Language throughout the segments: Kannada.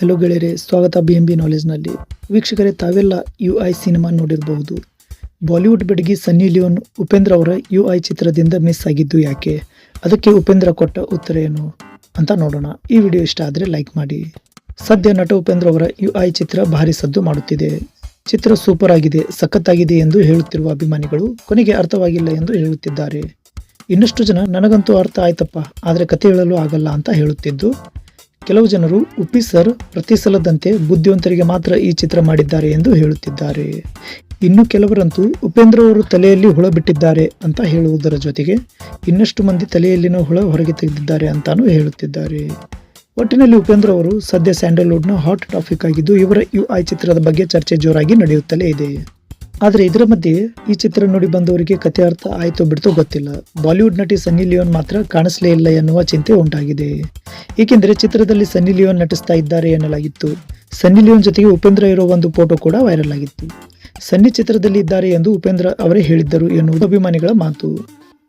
ಹಲೋ ಗೆಳೆಯರೆ, ಸ್ವಾಗತ ಬಿ ಎಂ ಬಿ ನಾಲೆಜ್ನಲ್ಲಿ ವೀಕ್ಷಕರೇ, ತಾವೆಲ್ಲ ಯು ಐ ಸಿನಿಮಾ ನೋಡಿರಬಹುದು. ಬಾಲಿವುಡ್ ಬೆಡಗಿ ಸನ್ನಿ ಲಿಯೋನ್ ಉಪೇಂದ್ರ ಅವರ ಯು ಐ ಚಿತ್ರದಿಂದ ಮಿಸ್ ಆಗಿದ್ದು ಯಾಕೆ? ಅದಕ್ಕೆ ಉಪೇಂದ್ರ ಕೊಟ್ಟ ಉತ್ತರ ಏನು? ಅಂತ ನೋಡೋಣ. ಈ ವಿಡಿಯೋ ಇಷ್ಟ ಆದರೆ ಲೈಕ್ ಮಾಡಿ. ಸದ್ಯ ನಟ ಉಪೇಂದ್ರ ಅವರ ಯು ಐ ಚಿತ್ರ ಭಾರಿ ಸದ್ದು ಮಾಡುತ್ತಿದೆ. ಚಿತ್ರ ಸೂಪರ್ ಆಗಿದೆ, ಸಖತ್ತಾಗಿದೆ ಎಂದು ಹೇಳುತ್ತಿರುವ ಅಭಿಮಾನಿಗಳು ಕೊನೆಗೆ ಅರ್ಥವಾಗಿಲ್ಲ ಎಂದು ಹೇಳುತ್ತಿದ್ದಾರೆ. ಇನ್ನಷ್ಟು ಜನ, ನನಗಂತೂ ಅರ್ಥ ಆಯ್ತಪ್ಪ, ಆದರೆ ಕತೆ ಹೇಳಲು ಆಗಲ್ಲ ಅಂತ ಹೇಳುತ್ತಿದ್ದು ಕೆಲವು ಜನರು ಉಪ್ಪಿ ಸರ್ ಪ್ರತಿ ಸಲದಂತೆ ಬುದ್ಧಿವಂತರಿಗೆ ಮಾತ್ರ ಈ ಚಿತ್ರ ಮಾಡಿದ್ದಾರೆ ಎಂದು ಹೇಳುತ್ತಿದ್ದಾರೆ. ಇನ್ನು ಕೆಲವರಂತೂ ಉಪೇಂದ್ರ ಅವರು ತಲೆಯಲ್ಲಿ ಹುಳ ಬಿಟ್ಟಿದ್ದಾರೆ ಅಂತ ಹೇಳುವುದರ ಜೊತೆಗೆ ಇನ್ನಷ್ಟು ಮಂದಿ ತಲೆಯಲ್ಲಿನ ಹುಳ ಹೊರಗೆ ತೆಗೆದಿದ್ದಾರೆ ಅಂತಾನೂ ಹೇಳುತ್ತಿದ್ದಾರೆ. ಒಟ್ಟಿನಲ್ಲಿ ಉಪೇಂದ್ರ ಅವರು ಸದ್ಯ ಸ್ಯಾಂಡಲ್ವುಡ್ನ ಹಾಟ್ ಟಾಪಿಕ್ ಆಗಿದ್ದು ಇವರ ಯು ಐ ಚಿತ್ರದ ಬಗ್ಗೆ ಚರ್ಚೆ ಜೋರಾಗಿ ನಡೆಯುತ್ತಲೇ ಇದೆ. ಆದರೆ ಇದರ ಮಧ್ಯೆ ಈ ಚಿತ್ರ ನೋಡಿ ಬಂದವರಿಗೆ ಕಥೆ ಅರ್ಥ ಆಯ್ತೋ ಬಿಡ್ತೋ ಗೊತ್ತಿಲ್ಲ. ಬಾಲಿವುಡ್ ನಟಿ ಸನ್ನಿ ಲಿಯೋನ್ ಮಾತ್ರ ಕಾಣಿಸಲೇ ಇಲ್ಲ ಎನ್ನುವ ಚಿಂತೆ ಉಂಟಾಗಿದೆ. ಏಕೆಂದರೆ ಚಿತ್ರದಲ್ಲಿ ಸನ್ನಿ ಲಿಯೋನ್ ನಟಿಸ್ತಾ ಇದ್ದಾರೆ ಎನ್ನಲಾಗಿತ್ತು. ಸನ್ನಿ ಲಿಯೋನ್ ಜೊತೆಗೆ ಉಪೇಂದ್ರ ಇರೋ ಒಂದು ಫೋಟೋ ಕೂಡ ವೈರಲ್ ಆಗಿತ್ತು. ಸನ್ನಿ ಚಿತ್ರದಲ್ಲಿ ಇದ್ದಾರೆ ಎಂದು ಉಪೇಂದ್ರ ಅವರೇ ಹೇಳಿದ್ದರು ಎನ್ನುವುದು ಅಭಿಮಾನಿಗಳ ಮಾತು.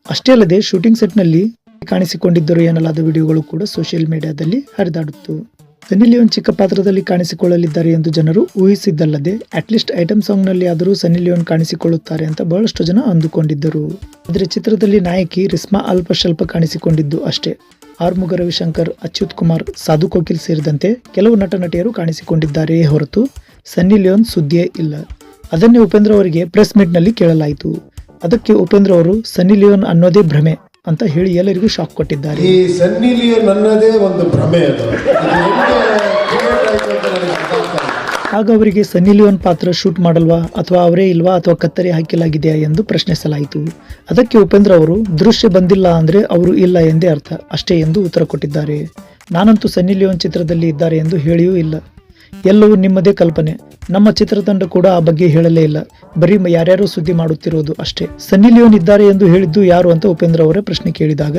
ಅಷ್ಟೇ ಅಲ್ಲದೆ ಶೂಟಿಂಗ್ ಸೆಟ್ನಲ್ಲಿ ಕಾಣಿಸಿಕೊಂಡಿದ್ದರು ಎನ್ನಲಾದ ವಿಡಿಯೋಗಳು ಕೂಡ ಸೋಷಿಯಲ್ ಮೀಡಿಯಾದಲ್ಲಿ ಹರಿದಾಡುತ್ತು. ಸನ್ನಿ ಲಿಯೋನ್ ಚಿಕ್ಕ ಪಾತ್ರದಲ್ಲಿ ಕಾಣಿಸಿಕೊಳ್ಳಲಿದ್ದಾರೆ ಎಂದು ಜನರು ಊಹಿಸಿದ್ದಲ್ಲದೆ ಅಟ್ಲೀಸ್ಟ್ ಐಟಮ್ ಸಾಂಗ್ನಲ್ಲಿ ಆದರೂ ಸನ್ನಿ ಲಿಯೋನ್ ಕಾಣಿಸಿಕೊಳ್ಳುತ್ತಾರೆ ಅಂತ ಬಹಳಷ್ಟು ಜನ ಅಂದುಕೊಂಡಿದ್ದರು. ಆದರೆ ಚಿತ್ರದಲ್ಲಿ ನಾಯಕಿ ರಿಸ್ಮಾ ಅಲ್ಪ ಸ್ವಲ್ಪ ಕಾಣಿಸಿಕೊಂಡಿದ್ದು ಅಷ್ಟೇ. ಆರ್ಮುಗ ರವಿಶಂಕರ್, ಅಚ್ಯುತ್ ಕುಮಾರ್, ಸಾಧು ಕೋಕಿಲ್ ಸೇರಿದಂತೆ ಕೆಲವು ನಟ ನಟಿಯರು ಕಾಣಿಸಿಕೊಂಡಿದ್ದಾರೆಯೇ ಹೊರತು ಸನ್ನಿ ಲಿಯೋನ್ ಸುದ್ದಿಯೇ ಇಲ್ಲ. ಅದನ್ನೇ ಉಪೇಂದ್ರ ಅವರಿಗೆ ಪ್ರೆಸ್ ಮೀಟ್ನಲ್ಲಿ ಕೇಳಲಾಯಿತು. ಅದಕ್ಕೆ ಉಪೇಂದ್ರ ಅವರು ಸನ್ನಿ ಲಿಯೋನ್ ಅನ್ನೋದೇ ಭ್ರಮೆ. ಅಂತ ಹೇಳಿ ಎಲ್ಲರಿಗೂ ಶಾಕ್ ಕೊಟ್ಟಿದ್ದಾರೆ. ಈ ಸನ್ನಿ ಲಿಯೋನ್ ಅನ್ನೋದೇ ಒಂದು ಭ್ರಮೆ ಅದು. ಆಗ ಅವರಿಗೆ ಸನ್ನಿ ಲಿಯೋನ್ ಪಾತ್ರ ಶೂಟ್ ಮಾಡಲ್ವಾ ಅಥವಾ ಅವರೇ ಇಲ್ವಾ ಅಥವಾ ಕತ್ತರಿ ಹಾಕಿಲಾಗಿದೆಯಾ ಎಂದು ಪ್ರಶ್ನಿಸಲಾಯಿತು. ಅದಕ್ಕೆ ಉಪೇಂದ್ರ ಅವರು ದೃಶ್ಯ ಬಂದಿಲ್ಲ ಅಂದ್ರೆ ಅವರು ಇಲ್ಲ ಎಂದೇ ಅರ್ಥ. ಅಷ್ಟೇ ಎಂದು ಉತ್ತರ ಕೊಟ್ಟಿದ್ದಾರೆ. ನಾನಂತೂ ಸನ್ನಿ ಲಿಯೋನ್ ಚಿತ್ರದಲ್ಲಿ ಇದ್ದಾರೆ ಎಂದು ಹೇಳಿಯೂ ಇಲ್ಲ. ಎಲ್ಲವೂ ನಿಮ್ಮದೇ ಕಲ್ಪನೆ. ನಮ್ಮ ಚಿತ್ರತಂಡ ಕೂಡ ಆ ಬಗ್ಗೆ ಹೇಳಲೇ ಇಲ್ಲ. ಬರೀ ಯಾರ್ಯಾರು ಸುದ್ದಿ ಮಾಡುತ್ತಿರುವುದು ಅಷ್ಟೇ. ಸನ್ನಿ ಲಿಯೋನ್ ಇದ್ದಾರೆ ಎಂದು ಹೇಳಿದ್ದು ಯಾರು ಅಂತ ಉಪೇಂದ್ರ ಅವರೇ ಪ್ರಶ್ನೆ ಕೇಳಿದಾಗ,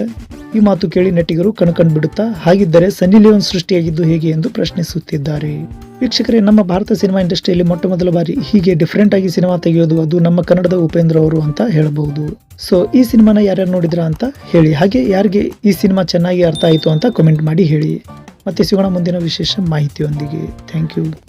ಈ ಮಾತು ಕೇಳಿ ನಟಿಗರು ಕಣ್ಕಂಡ್ ಬಿಡುತ್ತಾ, ಹಾಗಿದ್ದರೆ ಸನ್ನಿ ಲಿಯೋನ್ ಸೃಷ್ಟಿಯಾಗಿದ್ದು ಹೇಗೆ ಎಂದು ಪ್ರಶ್ನಿಸುತ್ತಿದ್ದಾರೆ. ವೀಕ್ಷಕರೇ, ನಮ್ಮ ಭಾರತ ಸಿನಿಮಾ ಇಂಡಸ್ಟ್ರಿಯಲ್ಲಿ ಮೊಟ್ಟ ಮೊದಲ ಬಾರಿ ಹೀಗೆ ಡಿಫ್ರೆಂಟ್ ಆಗಿ ಸಿನಿಮಾ ತೆಗೆಯೋದು, ಅದು ನಮ್ಮ ಕನ್ನಡದ ಉಪೇಂದ್ರ ಅವರು ಅಂತ ಹೇಳಬಹುದು. ಸೊ ಈ ಸಿನಿಮಾನ ಯಾರ್ಯಾರು ನೋಡಿದ್ರ ಅಂತ ಹೇಳಿ. ಹಾಗೆ ಯಾರಿಗೆ ಈ ಸಿನಿಮಾ ಚೆನ್ನಾಗಿ ಅರ್ಥ ಆಯಿತು ಅಂತ ಕಮೆಂಟ್ ಮಾಡಿ ಹೇಳಿ. ಮತ್ತೆ ಸಿಗೋಣ ಮುಂದಿನ ವಿಶೇಷ ಮಾಹಿತಿಯೊಂದಿಗೆ. Thank you